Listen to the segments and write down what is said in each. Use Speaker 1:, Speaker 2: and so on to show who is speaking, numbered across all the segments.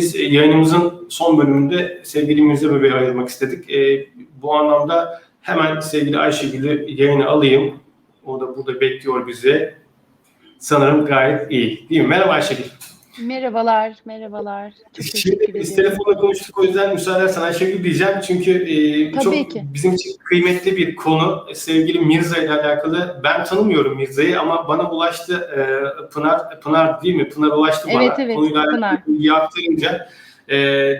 Speaker 1: Biz e, yayınımızın son bölümünde sevgili Mirza Bebe'ye ayırmak istedik. E, bu anlamda hemen sevgili Ayşegül'ü yayına alayım. O da burada bekliyor bizi. Sanırım gayet iyi. Değil mi? Merhaba Ayşegül.
Speaker 2: Merhabalar, merhabalar. Çok
Speaker 1: Şimdi biz telefonla konuştuk o yüzden müsaade edersen Ayşegül diyeceğim. Çünkü e,
Speaker 2: Tabii
Speaker 1: çok
Speaker 2: ki.
Speaker 1: bizim için kıymetli bir konu. Sevgili Mirza ile alakalı. Ben tanımıyorum Mirza'yı ama bana ulaştı e, Pınar, Pınar değil mi? Pınar ulaştı bana.
Speaker 2: Evet, evet,
Speaker 1: Konuyla
Speaker 2: Pınar.
Speaker 1: bilgi aktarınca. E,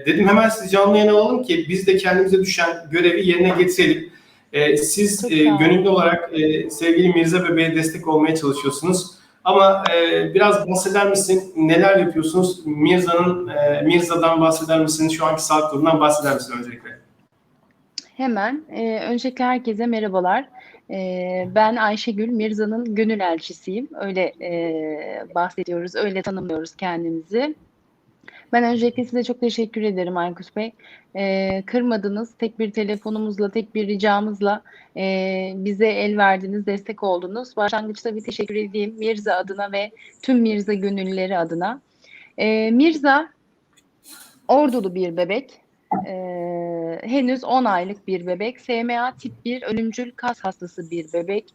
Speaker 1: dedim hemen sizi canlı yayına alalım ki biz de kendimize düşen görevi yerine getirelim. E, siz
Speaker 2: Çok
Speaker 1: e, gönüllü olarak e, sevgili Mirza Bebe'ye destek olmaya çalışıyorsunuz. Ama e, biraz bahseder misin? Neler yapıyorsunuz? Mirza'nın e, Mirza'dan bahseder misin? Şu anki sağlık durumundan bahseder misin öncelikle?
Speaker 2: Hemen. Ee, öncelikle herkese merhabalar. Ee, ben Ayşegül, Mirza'nın gönül elçisiyim. Öyle e, bahsediyoruz, öyle tanımlıyoruz kendimizi. Ben öncelikle size çok teşekkür ederim Aykut Bey. Ee, kırmadınız. Tek bir telefonumuzla, tek bir ricamızla e, bize el verdiniz, destek oldunuz. Başlangıçta bir teşekkür edeyim Mirza adına ve tüm Mirza gönüllüleri adına. Ee, Mirza ordulu bir bebek. Ee, henüz 10 aylık bir bebek. SMA tip 1 ölümcül kas hastası bir bebek.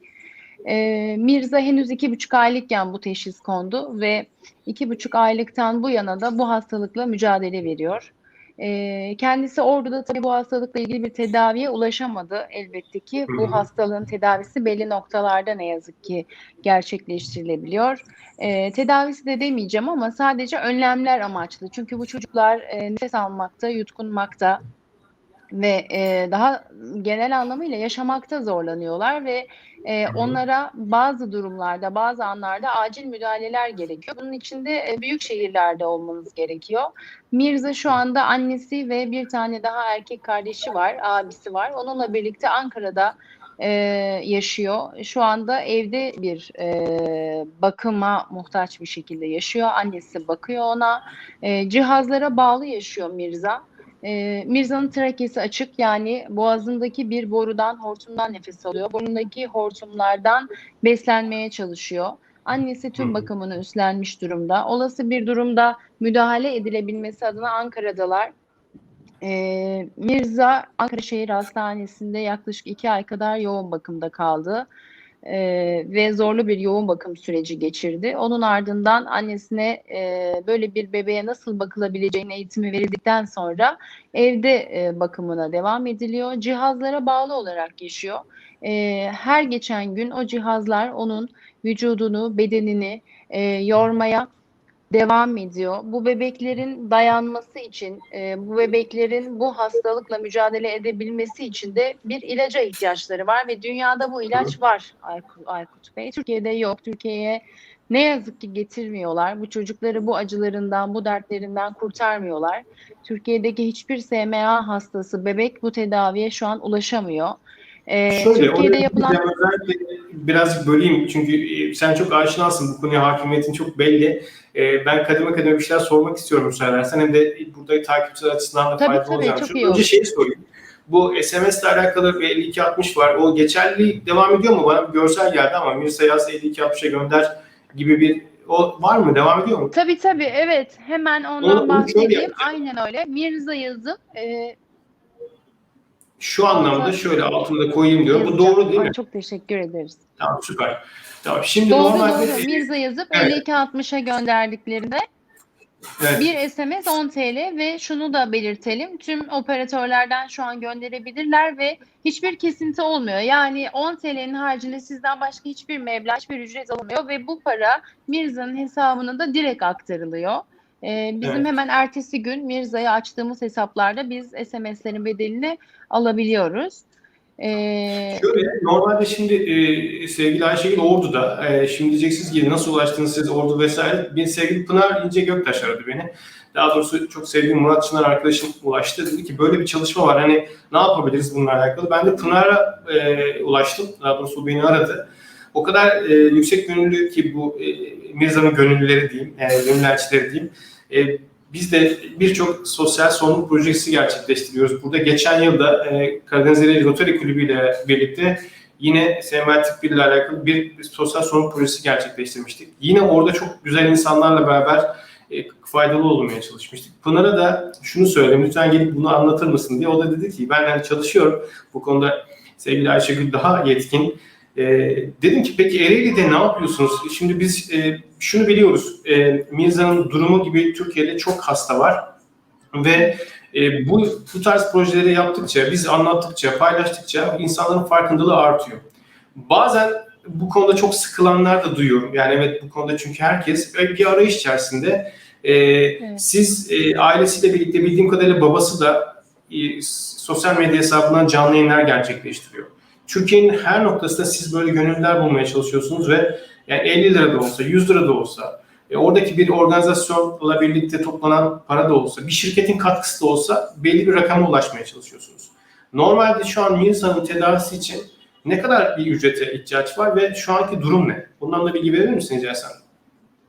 Speaker 2: Ee, Mirza henüz iki buçuk aylıkken bu teşhis kondu ve iki buçuk aylıktan bu yana da bu hastalıkla mücadele veriyor. Ee, kendisi Ordu'da tabii bu hastalıkla ilgili bir tedaviye ulaşamadı. Elbette ki bu hastalığın tedavisi belli noktalarda ne yazık ki gerçekleştirilebiliyor. Ee, tedavisi de demeyeceğim ama sadece önlemler amaçlı. Çünkü bu çocuklar e, nefes almakta, yutkunmakta ve e, daha genel anlamıyla yaşamakta zorlanıyorlar ve e, onlara bazı durumlarda, bazı anlarda acil müdahaleler gerekiyor. Bunun için de e, büyük şehirlerde olmanız gerekiyor. Mirza şu anda annesi ve bir tane daha erkek kardeşi var, abisi var. Onunla birlikte Ankara'da e, yaşıyor. Şu anda evde bir e, bakıma muhtaç bir şekilde yaşıyor. Annesi bakıyor ona. E, cihazlara bağlı yaşıyor Mirza. E, Mirza'nın trakesi açık yani boğazındaki bir borudan, hortumdan nefes alıyor. Burnundaki hortumlardan beslenmeye çalışıyor. Annesi tüm bakımını üstlenmiş durumda. Olası bir durumda müdahale edilebilmesi adına Ankara'dalar. Ee, Mirza Ankara Şehir Hastanesi'nde yaklaşık iki ay kadar yoğun bakımda kaldı Ee, ve zorlu bir yoğun bakım süreci geçirdi. Onun ardından annesine e, böyle bir bebeğe nasıl bakılabileceğini eğitimi verildikten sonra evde e, bakımına devam ediliyor. Cihazlara bağlı olarak yaşıyor. Ee, her geçen gün o cihazlar onun vücudunu, bedenini e, yormaya devam ediyor. Bu bebeklerin dayanması için, e, bu bebeklerin bu hastalıkla mücadele edebilmesi için de bir ilaca ihtiyaçları var ve dünyada bu ilaç var Aykut, Aykut Bey. Türkiye'de yok. Türkiye'ye ne yazık ki getirmiyorlar. Bu çocukları bu acılarından, bu dertlerinden kurtarmıyorlar. Türkiye'deki hiçbir SMA hastası bebek bu tedaviye şu an ulaşamıyor. E,
Speaker 1: Şöyle,
Speaker 2: Türkiye'de yapılan
Speaker 1: birazcık böleyim çünkü e, sen çok aşinasın bu konuya hakimiyetin çok belli. E, ben kademe kademe bir şeyler sormak istiyorum müsaade edersen hem de burada takipçiler açısından da faydalı
Speaker 2: tabii,
Speaker 1: Şu
Speaker 2: iyi
Speaker 1: önce şeyi sorayım. Bu SMS ile alakalı bir 5260 var. O geçerli devam ediyor mu? Bana bir görsel geldi ama Mirsa yaz 5260'a gönder gibi bir o var mı? Devam ediyor mu?
Speaker 2: Tabii tabii evet hemen ondan
Speaker 1: Onu-
Speaker 2: bahsedeyim. Aynen öyle. Mirza yazıp e,
Speaker 1: Şu anlamda şöyle altında koyayım diyor. Bu
Speaker 2: yazacağım.
Speaker 1: doğru değil
Speaker 2: Ay,
Speaker 1: mi?
Speaker 2: Çok teşekkür ederiz.
Speaker 1: Tamam süper. Tamam. Şimdi
Speaker 2: Doğru
Speaker 1: normalde
Speaker 2: doğru. Mirza yazıp
Speaker 1: Evet.
Speaker 2: 5260'a gönderdiklerinde
Speaker 1: Evet.
Speaker 2: bir SMS 10 TL ve şunu da belirtelim. Tüm operatörlerden şu an gönderebilirler ve hiçbir kesinti olmuyor. Yani 10 TL'nin haricinde sizden başka hiçbir meblağ, hiçbir ücret alınmıyor ve bu para Mirza'nın hesabına da direkt aktarılıyor. Ee, bizim
Speaker 1: Evet.
Speaker 2: hemen ertesi gün Mirza'ya açtığımız hesaplarda biz SMS'lerin bedelini alabiliyoruz. Ee,
Speaker 1: Şöyle, normalde şimdi e, sevgili Ayşegül Ordu'da, e, şimdi diyeceksiniz ki nasıl ulaştınız siz Ordu vesaire. Bir sevgili Pınar İnce Göktaş aradı beni. Daha doğrusu çok sevdiğim Murat Çınar arkadaşım ulaştı. Dedi ki böyle bir çalışma var, hani ne yapabiliriz bununla alakalı. Ben de Pınar'a e, ulaştım, daha doğrusu beni aradı. O kadar e, yüksek gönüllü ki bu e, Mirza'nın gönüllüleri diyeyim, e, gönüllü diyeyim. E, biz de birçok sosyal sorumluluk projesi gerçekleştiriyoruz. Burada geçen yılda e, Karadeniz İleri Rotary Kulübü ile birlikte yine SMA tip 1 ile alakalı bir sosyal sorumluluk projesi gerçekleştirmiştik. Yine orada çok güzel insanlarla beraber e, faydalı olmaya çalışmıştık. Pınar'a da şunu söyledim, lütfen gelip bunu anlatır mısın diye. O da dedi ki ben yani çalışıyorum bu konuda sevgili Ayşegül daha yetkin. E, dedim ki peki Ereğli'de ne yapıyorsunuz? Şimdi biz e, şunu biliyoruz, e, Mirza'nın durumu gibi Türkiye'de çok hasta var ve e, bu, bu tarz projeleri yaptıkça, biz anlattıkça, paylaştıkça insanların farkındalığı artıyor. Bazen bu konuda çok sıkılanlar da duyuyorum. Yani evet bu konuda çünkü herkes bir arayış içerisinde. Ee,
Speaker 2: Evet.
Speaker 1: Siz e, ailesiyle birlikte bildiğim kadarıyla babası da e, sosyal medya hesabından canlı yayınlar gerçekleştiriyor. Türkiye'nin her noktasında siz böyle gönüllüler bulmaya çalışıyorsunuz ve yani 50 lira da olsa, 100 lira da olsa, e, oradaki bir organizasyonla birlikte toplanan para da olsa, bir şirketin katkısı da olsa belli bir rakama ulaşmaya çalışıyorsunuz. Normalde şu an Mirsa'nın tedavisi için ne kadar bir ücrete ihtiyaç var ve şu anki durum ne? Bundan da bilgi verir misiniz Ersan?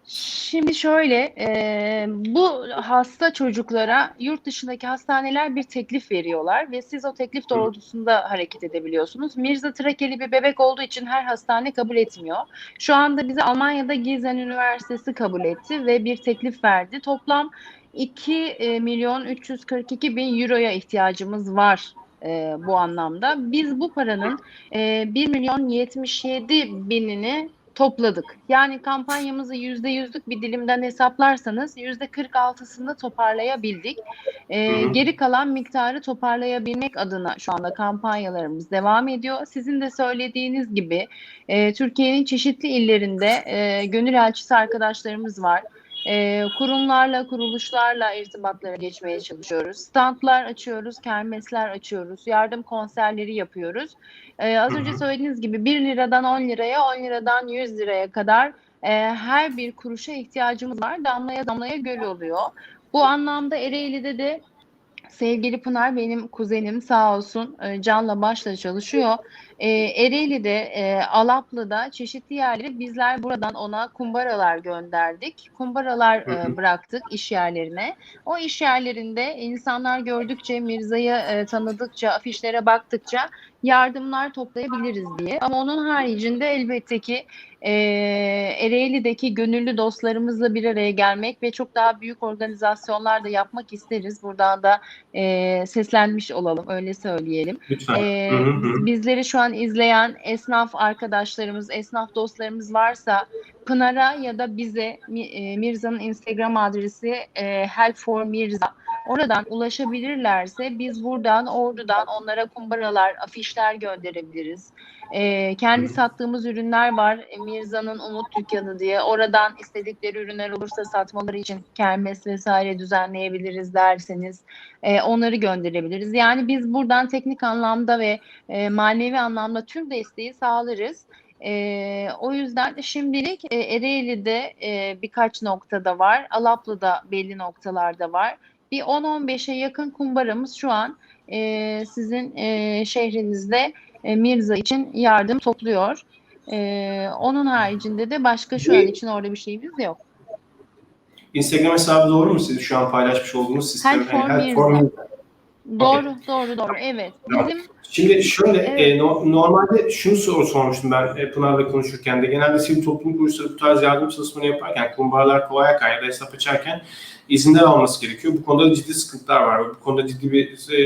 Speaker 2: Şimdi şöyle, e, bu hasta çocuklara yurt dışındaki hastaneler bir teklif veriyorlar ve siz o teklif doğrultusunda hareket edebiliyorsunuz. Mirza Trakeli bir bebek olduğu için her hastane kabul etmiyor. Şu anda bizi Almanya'da Gießen Üniversitesi kabul etti ve bir teklif verdi. Toplam 2 milyon 342 bin euroya ihtiyacımız var e, bu anlamda. Biz bu paranın e, 1 milyon 77 binini topladık. Yani kampanyamızı yüzde yüzlük bir dilimden hesaplarsanız yüzde 46'sını toparlayabildik.
Speaker 1: Hı hı.
Speaker 2: geri kalan miktarı toparlayabilmek adına şu anda kampanyalarımız devam ediyor. Sizin de söylediğiniz gibi e, Türkiye'nin çeşitli illerinde e, gönül elçisi arkadaşlarımız var. E, kurumlarla, kuruluşlarla irtibatlara geçmeye çalışıyoruz. Standlar açıyoruz, kermesler açıyoruz, yardım konserleri yapıyoruz. Ee, az önce söylediğiniz gibi 1 liradan 10 liraya, 10 liradan 100 liraya kadar e, her bir kuruşa ihtiyacımız var. Damlaya damlaya göl oluyor. Bu anlamda Ereğli'de de sevgili Pınar benim kuzenim sağ olsun e, canla başla çalışıyor. E, Ereğli'de, e, Alaplı'da çeşitli yerlere bizler buradan ona kumbaralar gönderdik. Kumbaralar e, bıraktık iş yerlerine. O iş yerlerinde insanlar gördükçe, Mirza'yı e, tanıdıkça, afişlere baktıkça yardımlar toplayabiliriz diye. Ama onun haricinde elbette ki e, Ereğli'deki gönüllü dostlarımızla bir araya gelmek ve çok daha büyük organizasyonlar da yapmak isteriz. Buradan da e, seslenmiş olalım, öyle söyleyelim.
Speaker 1: Lütfen. Hı hı hı.
Speaker 2: biz- bizleri şu an izleyen esnaf arkadaşlarımız, esnaf dostlarımız varsa Pınar'a ya da bize e, Mirza'nın Instagram adresi e, Help for Mirza. Oradan ulaşabilirlerse biz buradan Ordu'dan onlara kumbaralar, afişler gönderebiliriz. Ee, kendi sattığımız ürünler var. E, Mirza'nın Umut Dükkanı diye. Oradan istedikleri ürünler olursa satmaları için kermes vesaire düzenleyebiliriz derseniz e, onları gönderebiliriz. Yani biz buradan teknik anlamda ve e, manevi anlamda tüm desteği sağlarız. E, o yüzden de şimdilik e, Ereğli'de e, birkaç noktada var. Alaplı'da belli noktalarda var. Bir 10-15'e yakın kumbaramız şu an e, sizin e, şehrinizde e, Mirza için yardım topluyor. E, onun haricinde de başka şu an için orada bir şeyimiz yok.
Speaker 1: Instagram hesabı doğru mu sizin şu an paylaşmış olduğunuz sistem?
Speaker 2: Help for
Speaker 1: Yani
Speaker 2: Mirza.
Speaker 1: for Mirza.
Speaker 2: Doğru, doğru, doğru. Evet.
Speaker 1: Tamam.
Speaker 2: Bizim
Speaker 1: Şimdi şöyle,
Speaker 2: Evet.
Speaker 1: e, no- normalde şunu sor, sormuştum ben e, Pınar'la konuşurken de. Genelde sivil toplum kuruluşları bu tarz yardım çalışmaları yaparken, kumbaralar kolayken ya da hesap açarken izinler alması gerekiyor. Bu konuda ciddi sıkıntılar var. Bu konuda ciddi bir e,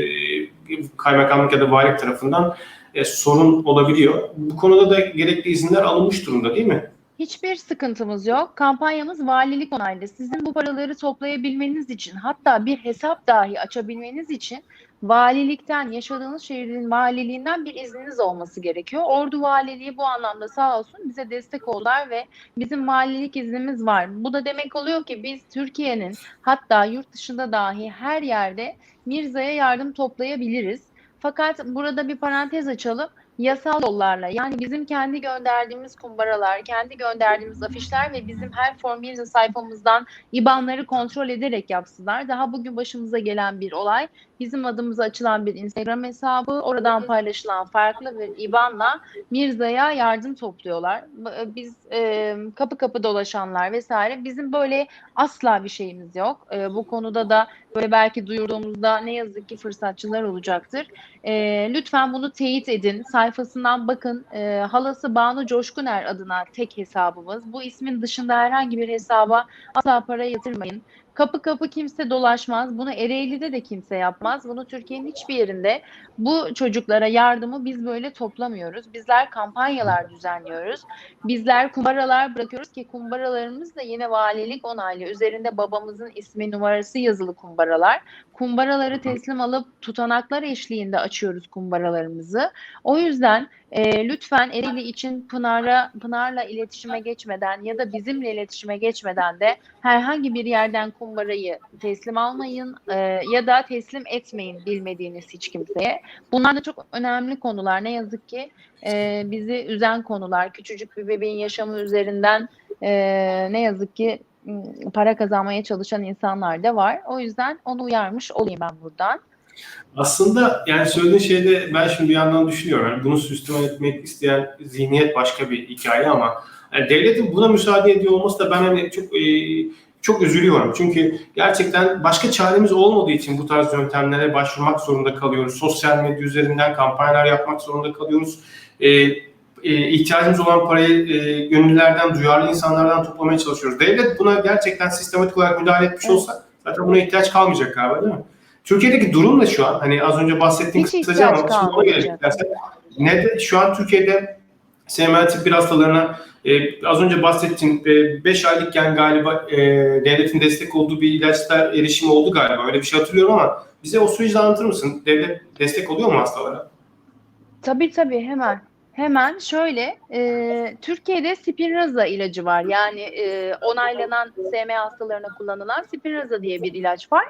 Speaker 1: kaymakamlık ya da valilik tarafından e, sorun olabiliyor. Bu konuda da gerekli izinler alınmış durumda değil mi?
Speaker 2: Hiçbir sıkıntımız yok. Kampanyamız valilik onaylı. Sizin bu paraları toplayabilmeniz için hatta bir hesap dahi açabilmeniz için valilikten, yaşadığınız şehrin valiliğinden bir izniniz olması gerekiyor. Ordu Valiliği bu anlamda sağ olsun bize destek oldular ve bizim valilik iznimiz var. Bu da demek oluyor ki biz Türkiye'nin hatta yurt dışında dahi her yerde Mirza'ya yardım toplayabiliriz. Fakat burada bir parantez açalım yasal yollarla yani bizim kendi gönderdiğimiz kumbaralar, kendi gönderdiğimiz afişler ve bizim her Form sayfamızdan IBAN'ları kontrol ederek yapsınlar. Daha bugün başımıza gelen bir olay. Bizim adımıza açılan bir Instagram hesabı, oradan paylaşılan farklı bir IBAN'la Mirza'ya yardım topluyorlar. B- Biz e, kapı kapı dolaşanlar vesaire bizim böyle asla bir şeyimiz yok. E, bu konuda da böyle belki duyurduğumuzda ne yazık ki fırsatçılar olacaktır. E, lütfen bunu teyit edin. Sayfasından bakın. E, halası Banu Coşkuner adına tek hesabımız. Bu ismin dışında herhangi bir hesaba asla para yatırmayın. Kapı kapı kimse dolaşmaz. Bunu Ereğli'de de kimse yapmaz. Bunu Türkiye'nin hiçbir yerinde bu çocuklara yardımı biz böyle toplamıyoruz. Bizler kampanyalar düzenliyoruz. Bizler kumbaralar bırakıyoruz ki kumbaralarımız da yine valilik onaylı. Üzerinde babamızın ismi numarası yazılı kumbaralar. Kumbaraları teslim alıp tutanaklar eşliğinde açıyoruz kumbaralarımızı. O yüzden e, lütfen Ereğli için Pınar'a Pınar'la iletişime geçmeden ya da bizimle iletişime geçmeden de herhangi bir yerden kumbarayı teslim almayın e, ya da teslim etmeyin bilmediğiniz hiç kimseye. Bunlar da çok önemli konular. Ne yazık ki e, bizi üzen konular. Küçücük bir bebeğin yaşamı üzerinden e, ne yazık ki para kazanmaya çalışan insanlar da var. O yüzden onu uyarmış olayım ben buradan.
Speaker 1: Aslında yani söylediğin şeyde ben şimdi bir yandan düşünüyorum. Yani bunu süsleme etmek isteyen zihniyet başka bir hikaye ama yani devletin buna müsaade ediyor olması da ben hani çok e, çok üzülüyorum. Çünkü gerçekten başka çaremiz olmadığı için bu tarz yöntemlere başvurmak zorunda kalıyoruz. Sosyal medya üzerinden kampanyalar yapmak zorunda kalıyoruz. E, e, ihtiyacımız olan parayı e, gönüllülerden, duyarlı insanlardan toplamaya çalışıyoruz. Devlet buna gerçekten sistematik olarak müdahale etmiş olsa zaten buna ihtiyaç kalmayacak galiba değil mi? Türkiye'deki durum ne şu an? Hani az önce bahsettiğim
Speaker 2: Hiç
Speaker 1: kısaca ama şimdi ona gelecek. Ne de, şu an Türkiye'de SML tip 1 hastalarına e, az önce bahsettiğim 5 aylıkken galiba e, devletin destek olduğu bir ilaçta erişim oldu galiba. Öyle bir şey hatırlıyorum ama bize o süreci anlatır mısın? Devlet destek oluyor mu hastalara?
Speaker 2: Tabii tabii hemen. Hemen şöyle, e, Türkiye'de Spinraza ilacı var. Yani e, onaylanan SM hastalarına kullanılan Spinraza diye bir ilaç var.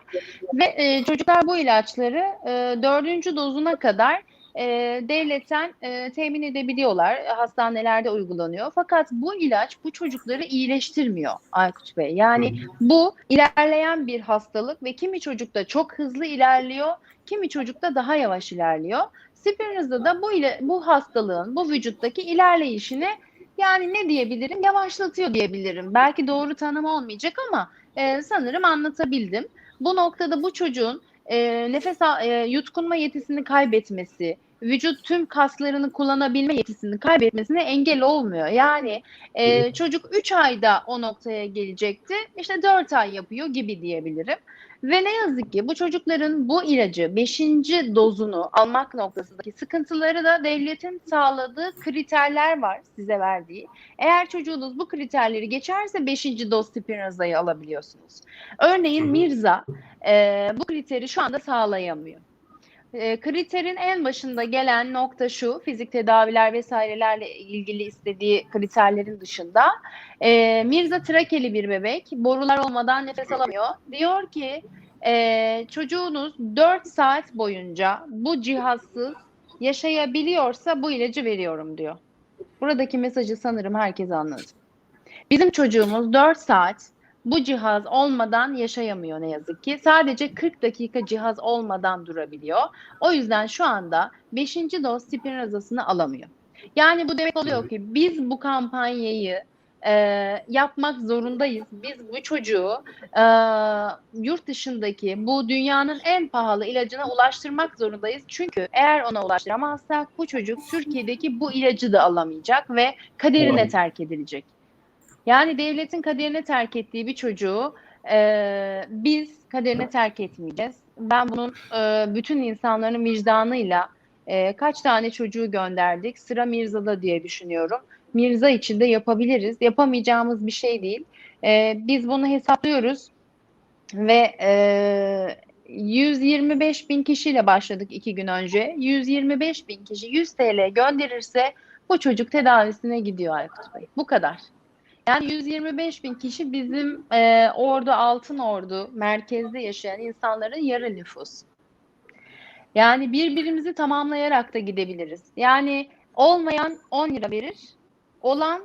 Speaker 2: Ve e, çocuklar bu ilaçları e, dördüncü dozuna kadar e, devletten e, temin edebiliyorlar. Hastanelerde uygulanıyor. Fakat bu ilaç bu çocukları iyileştirmiyor Aykut Bey. Yani bu ilerleyen bir hastalık ve kimi çocukta çok hızlı ilerliyor, kimi çocukta daha yavaş ilerliyor. Spinraza da bu ile bu hastalığın bu vücuttaki ilerleyişini yani ne diyebilirim yavaşlatıyor diyebilirim. Belki doğru tanım olmayacak ama e, sanırım anlatabildim. Bu noktada bu çocuğun e, nefes e, yutkunma yetisini kaybetmesi, vücut tüm kaslarını kullanabilme yetisini kaybetmesine engel olmuyor. Yani e, çocuk 3 ayda o noktaya gelecekti. İşte 4 ay yapıyor gibi diyebilirim. Ve ne yazık ki bu çocukların bu ilacı 5. dozunu almak noktasındaki sıkıntıları da devletin sağladığı kriterler var size verdiği. Eğer çocuğunuz bu kriterleri geçerse 5. doz Spinraza'yı alabiliyorsunuz. Örneğin. Mirza e, bu kriteri şu anda sağlayamıyor. E, kriterin en başında gelen nokta şu, fizik tedaviler vesairelerle ilgili istediği kriterlerin dışında. E, Mirza trakeli bir bebek, borular olmadan nefes alamıyor. Diyor ki e, çocuğunuz 4 saat boyunca bu cihazsız yaşayabiliyorsa bu ilacı veriyorum diyor. Buradaki mesajı sanırım herkes anladı. Bizim çocuğumuz 4 saat bu cihaz olmadan yaşayamıyor ne yazık ki. Sadece 40 dakika cihaz olmadan durabiliyor. O yüzden şu anda 5. doz Spinraza'sını alamıyor. Yani bu demek oluyor ki biz bu kampanyayı e, yapmak zorundayız. Biz bu çocuğu e, yurt dışındaki bu dünyanın en pahalı ilacına ulaştırmak zorundayız. Çünkü eğer ona ulaştıramazsak bu çocuk Türkiye'deki bu ilacı da alamayacak ve kaderine terk edilecek. Yani devletin kaderine terk ettiği bir çocuğu e, biz kaderine terk etmeyeceğiz. Ben bunun e, bütün insanların vicdanıyla e, kaç tane çocuğu gönderdik sıra Mirza'da diye düşünüyorum. Mirza için de yapabiliriz. Yapamayacağımız bir şey değil. E, biz bunu hesaplıyoruz ve e, 125 bin kişiyle başladık iki gün önce. 125 bin kişi 100 TL gönderirse bu çocuk tedavisine gidiyor Aykut Bey. Bu kadar. Yani 125 bin kişi bizim e, Ordu, Altın Ordu merkezde yaşayan insanların yarı nüfus. Yani birbirimizi tamamlayarak da gidebiliriz. Yani olmayan 10 lira verir, olan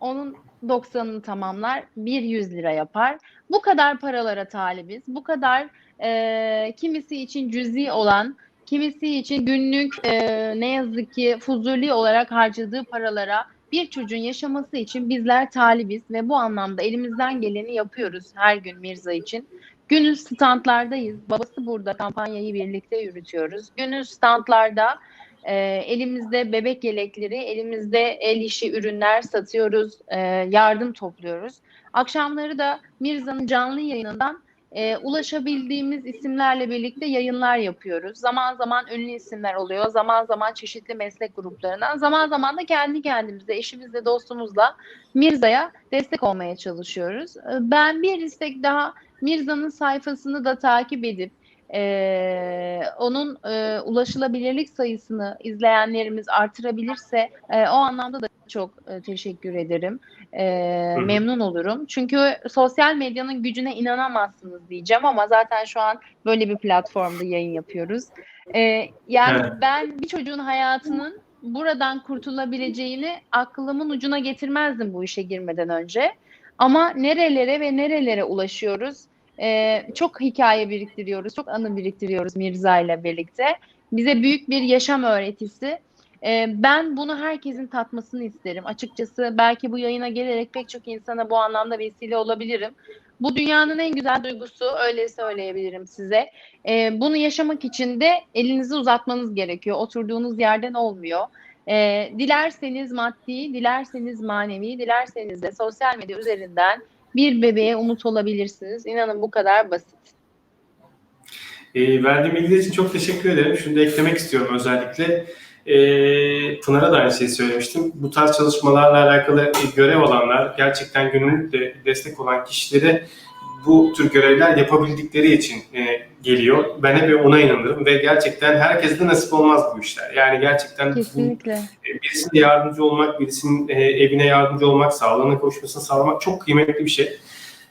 Speaker 2: onun 90'ını tamamlar, bir 100 lira yapar. Bu kadar paralara talibiz. Bu kadar e, kimisi için cüzi olan, kimisi için günlük e, ne yazık ki fuzuli olarak harcadığı paralara bir çocuğun yaşaması için bizler talibiz ve bu anlamda elimizden geleni yapıyoruz her gün Mirza için. Günüz standlardayız. Babası burada kampanyayı birlikte yürütüyoruz. Günüz standlarda e, elimizde bebek yelekleri, elimizde el işi ürünler satıyoruz, e, yardım topluyoruz. Akşamları da Mirza'nın canlı yayınından e, ulaşabildiğimiz isimlerle birlikte yayınlar yapıyoruz. Zaman zaman ünlü isimler oluyor, zaman zaman çeşitli meslek gruplarından, zaman zaman da kendi kendimize, eşimizle, dostumuzla Mirza'ya destek olmaya çalışıyoruz. E, Ben bir istek daha Mirza'nın sayfasını da takip edip e, onun e, ulaşılabilirlik sayısını izleyenlerimiz artırabilirse e, o anlamda da çok e, teşekkür ederim. E, memnun olurum. Çünkü sosyal medyanın gücüne inanamazsınız diyeceğim ama zaten şu an böyle bir platformda yayın yapıyoruz. E, yani
Speaker 1: Evet.
Speaker 2: ben bir çocuğun hayatının buradan kurtulabileceğini aklımın ucuna getirmezdim bu işe girmeden önce. Ama nerelere ve nerelere ulaşıyoruz? Ee, çok hikaye biriktiriyoruz, çok anı biriktiriyoruz Mirza ile birlikte. Bize büyük bir yaşam öğretisi. Ee, ben bunu herkesin tatmasını isterim. Açıkçası belki bu yayına gelerek pek çok insana bu anlamda vesile olabilirim. Bu dünyanın en güzel duygusu, öyle söyleyebilirim size. Ee, bunu yaşamak için de elinizi uzatmanız gerekiyor. Oturduğunuz yerden olmuyor. Ee, dilerseniz maddi, dilerseniz manevi, dilerseniz de sosyal medya üzerinden bir bebeğe umut olabilirsiniz. İnanın bu kadar basit.
Speaker 1: E, verdiğim bilgiler için çok teşekkür ederim. Şunu da eklemek istiyorum özellikle. E, Pınar'a da aynı şeyi söylemiştim. Bu tarz çalışmalarla alakalı görev alanlar, gerçekten gönüllü de destek olan kişilere bu tür görevler yapabildikleri için e, geliyor. Ben hep ona inanırım ve gerçekten herkese de nasip olmaz bu işler. Yani gerçekten bu
Speaker 2: Kesinlikle.
Speaker 1: e, birisine yardımcı olmak, birisinin e, evine yardımcı olmak, sağlığına koşmasını sağlamak çok kıymetli bir şey.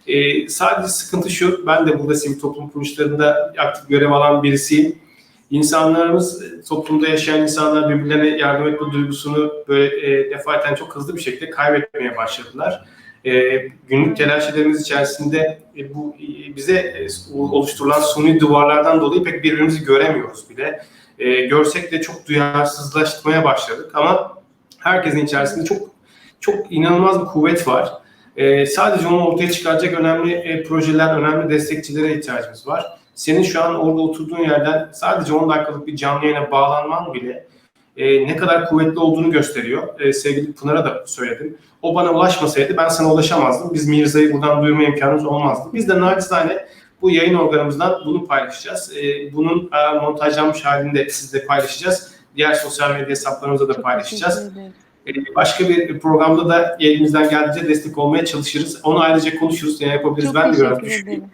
Speaker 1: E, sadece sıkıntı şu, ben de burada sivil toplum kuruluşlarında aktif görev alan birisiyim. İnsanlarımız, e, toplumda yaşayan insanlar birbirlerine yardım etme duygusunu böyle e, defaten çok hızlı bir şekilde kaybetmeye başladılar. E, günlük telaşlarımız içerisinde e, bu e, bize e, oluşturulan suni duvarlardan dolayı pek birbirimizi göremiyoruz bile. E, görsek de çok duyarsızlaşmaya başladık ama herkesin içerisinde çok çok inanılmaz bir kuvvet var. E, sadece onu ortaya çıkaracak önemli e, projeler, önemli destekçilere ihtiyacımız var. Senin şu an orada oturduğun yerden sadece 10 dakikalık bir canlı yayına bağlanman bile e, ne kadar kuvvetli olduğunu gösteriyor. E, sevgili Pınar'a da söyledim. O bana ulaşmasaydı ben sana ulaşamazdım. Biz Mirza'yı buradan duyma imkanımız olmazdı. Biz de naçizane bu yayın organımızdan bunu paylaşacağız. E, bunun e, montajlanmış halinde sizle paylaşacağız. Diğer sosyal medya hesaplarımızda da paylaşacağız. E, Başka bir programda da elimizden geldiğince destek olmaya çalışırız. Onu ayrıca konuşuruz. Ne yapabiliriz?
Speaker 2: Çok
Speaker 1: ben de biraz düşünüyorum.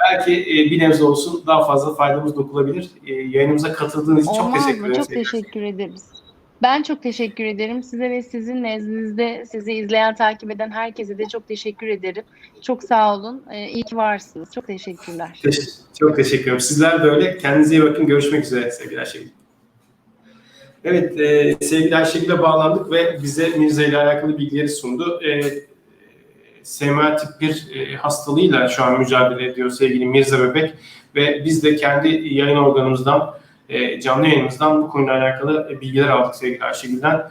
Speaker 1: Belki e, bir nebze olsun daha fazla faydamız dokunabilir. E, yayınımıza katıldığınız için çok
Speaker 2: Olmaz
Speaker 1: teşekkür
Speaker 2: mı?
Speaker 1: ederim.
Speaker 2: Çok teşekkür ederiz. Ben çok teşekkür ederim. Size ve sizin nezdinizde sizi izleyen, takip eden herkese de çok teşekkür ederim. Çok sağ olun. Ee, iyi ki varsınız. Çok teşekkürler.
Speaker 1: Teş- Çok teşekkür ederim. Sizler de öyle. Kendinize iyi bakın. Görüşmek üzere sevgili Ayşegül. Evet, e, sevgili Ayşegül'e bağlandık ve bize Mirza ile alakalı bilgileri sundu. E, SMA tip 1 e, hastalığıyla şu an mücadele ediyor sevgili Mirza Bebek ve biz de kendi yayın organımızdan, e, canlı yayınımızdan bu konuyla alakalı bilgiler aldık sevgili Ayşegül'den.